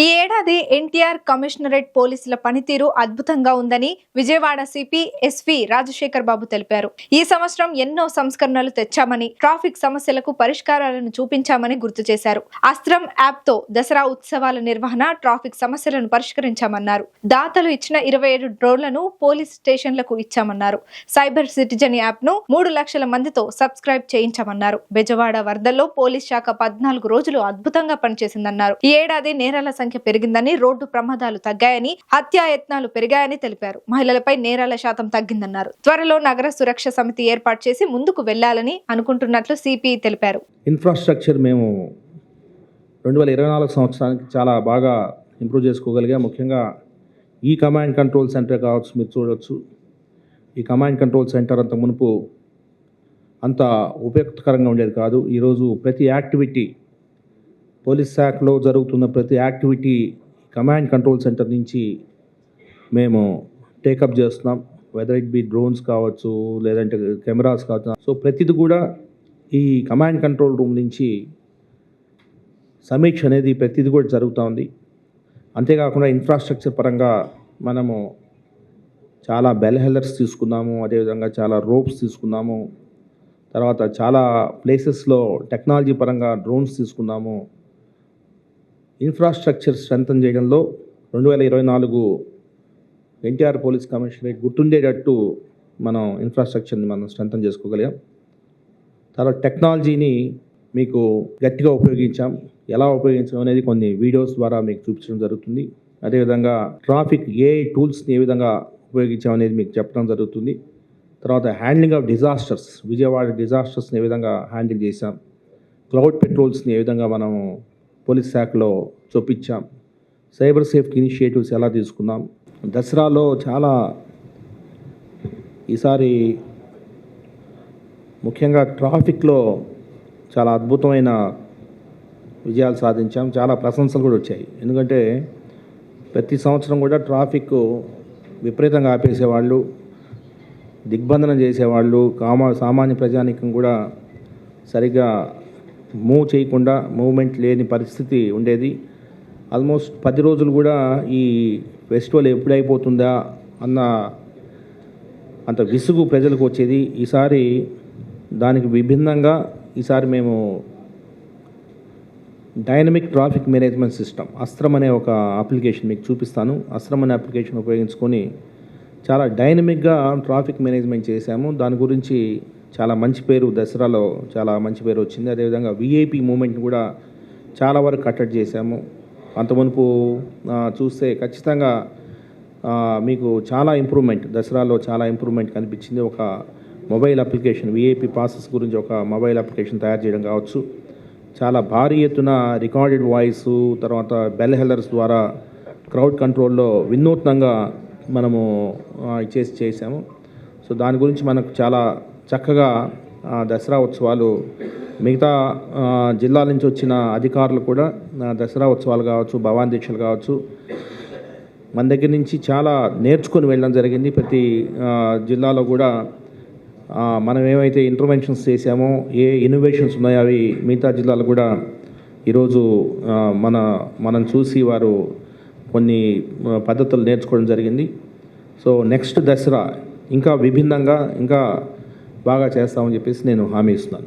ఈ ఏడాది ఎన్టీఆర్ కమిషనరేట్ పోలీసుల పనితీరు అద్భుతంగా ఉందని విజయవాడ సిపి ఎస్వి రాజశేఖర్ బాబు తెలిపారు. ఈ సంవత్సరం ఎన్నో సంస్కరణలు తెచ్చామని ట్రాఫిక్ సమస్యలకు పరిష్కారాలను చూపించామని గుర్తు చేశారు. అస్త్రం యాప్తో దసరా ఉత్సవాల నిర్వహణ ట్రాఫిక్ సమస్యలను పరిష్కరించామన్నారు. దాతలు ఇచ్చిన ఇరవై ఏడు డ్రోన్లను పోలీస్ స్టేషన్లకు ఇచ్చామన్నారు. సైబర్ సిటిజన్ యాప్ను మూడు లక్షల మందితో సబ్స్క్రైబ్ చేయించామన్నారు. బెజవాడ వరదల్లో పోలీస్ శాఖ పద్నాలుగు రోజులు అద్భుతంగా పనిచేసిందన్నారు. ఈ ఏడాది నేరాల సంఖ్య పెరిగిందని రోడ్డు ప్రమాదాలు తగ్గాయని హత్యాయత్నాలు పెరిగాయని తెలిపారు. మహిళలపై నేరాల శాతం తగ్గిందన్నారు. త్వరలో నగర సురక్ష సమితి ఏర్పాటు చేసి ముందుకు వెళ్ళాలని అనుకుంటున్నట్లు సిపి తెలిపారు. ఇన్ఫ్రాస్ట్రక్చర్ మేము రెండు వేల ఇరవై నాలుగు సంవత్సరానికి చాలా బాగా ఇంప్రూవ్ చేసుకోగలిగా. ముఖ్యంగా ఈ కమాండ్ కంట్రోల్ సెంటర్ కావచ్చు మీరు చూడవచ్చు ఈ కమాండ్ కంట్రోల్ సెంటర్ అంత మునుపు అంత ఉపయుక్తకరంగా ఉండేది కాదు. ఈరోజు ప్రతి యాక్టివిటీ పోలీస్ శాఖలో జరుగుతున్న ప్రతి యాక్టివిటీ కమాండ్ కంట్రోల్ సెంటర్ నుంచి మేము టేకప్ చేస్తున్నాం. వెదర్ ఇట్ బి డ్రోన్స్ కావచ్చు లేదంటే కెమెరాస్ కావచ్చు. సో ప్రతిది కూడా ఈ కమాండ్ కంట్రోల్ రూమ్ నుంచి సమీక్ష అనేది ప్రతిది కూడా జరుగుతూ ఉంది. అంతేకాకుండా ఇన్ఫ్రాస్ట్రక్చర్ పరంగా మనము చాలా బెల్ హెల్లర్స్ తీసుకున్నాము. అదేవిధంగా చాలా రోప్స్ తీసుకున్నాము. తర్వాత చాలా ప్లేసెస్లో టెక్నాలజీ పరంగా డ్రోన్స్ తీసుకున్నాము. ఇన్ఫ్రాస్ట్రక్చర్ స్ట్రెంథన్ చేయడంలో రెండు వేల ఇరవై నాలుగు ఎన్టీఆర్ పోలీస్ కమిషనరేట్ గుర్తుండేటట్టు మనం ఇన్ఫ్రాస్ట్రక్చర్ని మనం స్ట్రెంథన్ చేసుకోగలిగాం. తర్వాత టెక్నాలజీని మీకు గట్టిగా ఉపయోగించాం. ఎలా ఉపయోగించడం అనేది కొన్ని వీడియోస్ ద్వారా మీకు చూపించడం జరుగుతుంది. అదేవిధంగా ట్రాఫిక్ ఏ టూల్స్ని ఏ విధంగా ఉపయోగించాం అనేది మీకు చెప్పడం జరుగుతుంది. తర్వాత హ్యాండ్లింగ్ ఆఫ్ డిజాస్టర్స్ విజయవాడ డిజాస్టర్స్ని ఏ విధంగా హ్యాండిల్ చేశాం. క్లౌడ్ పెట్రోల్స్ని ఏ విధంగా మనం పోలీస్ శాఖలో చొప్పించాం సైబర్ సేఫ్టీ ఇనిషియేటివ్స్ ఎలా తీసుకున్నాం. దసరాలో చాలా ఈసారి ముఖ్యంగా ట్రాఫిక్లో చాలా అద్భుతమైన విజయాలు సాధించాం. చాలా ప్రశంసలు కూడా వచ్చాయి. ఎందుకంటే ప్రతి సంవత్సరం కూడా ట్రాఫిక్ విపరీతంగా ఆపేసేవాళ్ళు దిగ్బంధనం చేసేవాళ్ళు కామా సామాన్య ప్రజానికం కూడా సరిగ్గా మూవ్ చేయకుండా మూవ్మెంట్ లేని పరిస్థితి ఉండేది. ఆల్మోస్ట్ పది రోజులు కూడా ఈ ఫెస్టివల్ ఎప్పుడైపోతుందా అన్న అంత విసుగు ప్రజలకు వచ్చేది. ఈసారి దానికి విభిన్నంగా ఈసారి మేము డైనమిక్ ట్రాఫిక్ మేనేజ్మెంట్ సిస్టమ్ అస్త్రం అనే ఒక అప్లికేషన్ మీకు చూపిస్తాను. అస్త్రం అనే అప్లికేషన్ ఉపయోగించుకొని చాలా డైనమిక్గా ట్రాఫిక్ మేనేజ్మెంట్ చేశాము. దాని గురించి చాలా మంచి పేరు దసరాలో చాలా మంచి పేరు వచ్చింది. అదేవిధంగా విఐపి మూమెంట్ కూడా చాలా వరకు కట్టడి చేశాము. అంత మునుపు చూస్తే ఖచ్చితంగా మీకు చాలా ఇంప్రూవ్మెంట్ దసరాలో చాలా ఇంప్రూవ్మెంట్ కనిపించింది. ఒక మొబైల్ అప్లికేషన్ విఐపి ప్రాసెస్ గురించి ఒక మొబైల్ అప్లికేషన్ తయారు చేయడం కావచ్చు. చాలా భారీ ఎత్తున రికార్డెడ్ వాయిస్ తర్వాత బెల్ హెల్లర్స్ ద్వారా క్రౌడ్ కంట్రోల్లో వినూత్నంగా మనము చేసి చేసాము సో దాని గురించి మనకు చాలా చక్కగా దసరా ఉత్సవాలు మిగతా జిల్లాల నుంచి వచ్చిన అధికారులు కూడా దసరా ఉత్సవాలు కావచ్చు భవాన్ దీక్షలు కావచ్చు మన దగ్గర నుంచి చాలా నేర్చుకొని వెళ్ళడం జరిగింది. ప్రతి జిల్లాలో కూడా మనం ఏమైతే ఇంటర్వెన్షన్స్ చేసామో ఏ ఇన్నోవేషన్స్ ఉన్నాయో అవి మిగతా జిల్లాలు కూడా ఈరోజు మన మనం చూసి వారు కొన్ని పద్ధతులు నేర్చుకోవడం జరిగింది. సో నెక్స్ట్ దసరా ఇంకా విభిన్నంగా ఇంకా బాగా చేస్తామని చెప్పేసి నేను హామీ ఇస్తున్నాను.